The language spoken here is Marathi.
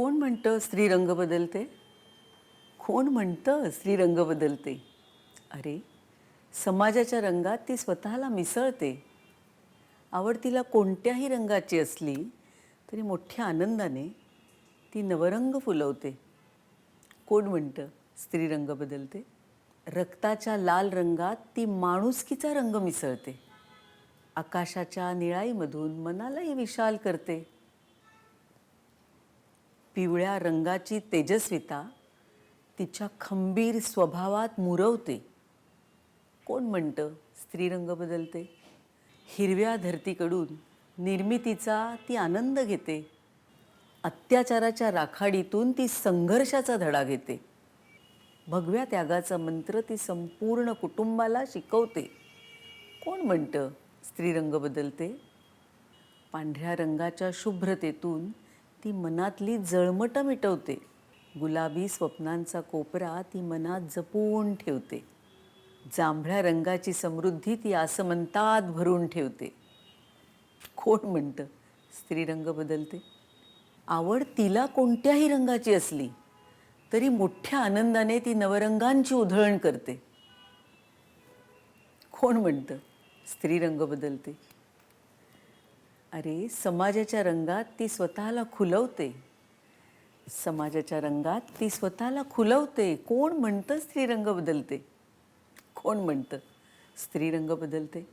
कोण म्हणतं स्त्री रंग बदलते? कोण म्हणतं स्त्री रंग बदलते? अरे समाजाच्या रंगात ती स्वतःला मिसळते. आवड तिला कोणत्याही रंगाची असली तरी मोठ्या आनंदाने ती नवरंग फुलवते. कोण म्हणतं स्त्री रंग बदलते? रक्ताच्या लाल रंगात ती माणुसकीचा रंग मिसळते. आकाशाच्या निळाईमधून मनालाही विशाल करते. पिवळ्या रंगाची तेजस्विता तिच्या खंबीर स्वभावात मुरवते. कोण म्हणतं स्त्री रंग बदलते? हिरव्या धरतीकडून निर्मितीचा ती आनंद घेते. अत्याचाराच्या राखाडीतून ती संघर्षाचा धडा घेते. भगव्या त्यागाचा मंत्र ती संपूर्ण कुटुंबाला शिकवते. कोण म्हणतं स्त्री रंग बदलते? पांढऱ्या रंगाच्या शुभ्रतेतून ती मनातली जळमटं मिटवते. गुलाबी स्वप्नांचा कोपरा ती मनात जपून ठेवते. जांभळ्या रंगाची समृद्धी ती आसमंतात भरून ठेवते. कोण म्हणतं? स्त्री रंग बदलते. आवड तिला कोणत्याही रंगाची असली तरी मोठ्या आनंदाने ती नवरंगांची उधळण करते. कोण म्हणतं? स्त्री रंग बदलते. अरे समाजाच्या रंगात ती स्वतःला खुलवते. समाजाच्या रंगात ती स्वतःला खुलवते. कोण म्हणतं स्त्री रंग बदलते? कोण म्हणतं स्त्री रंग बदलते?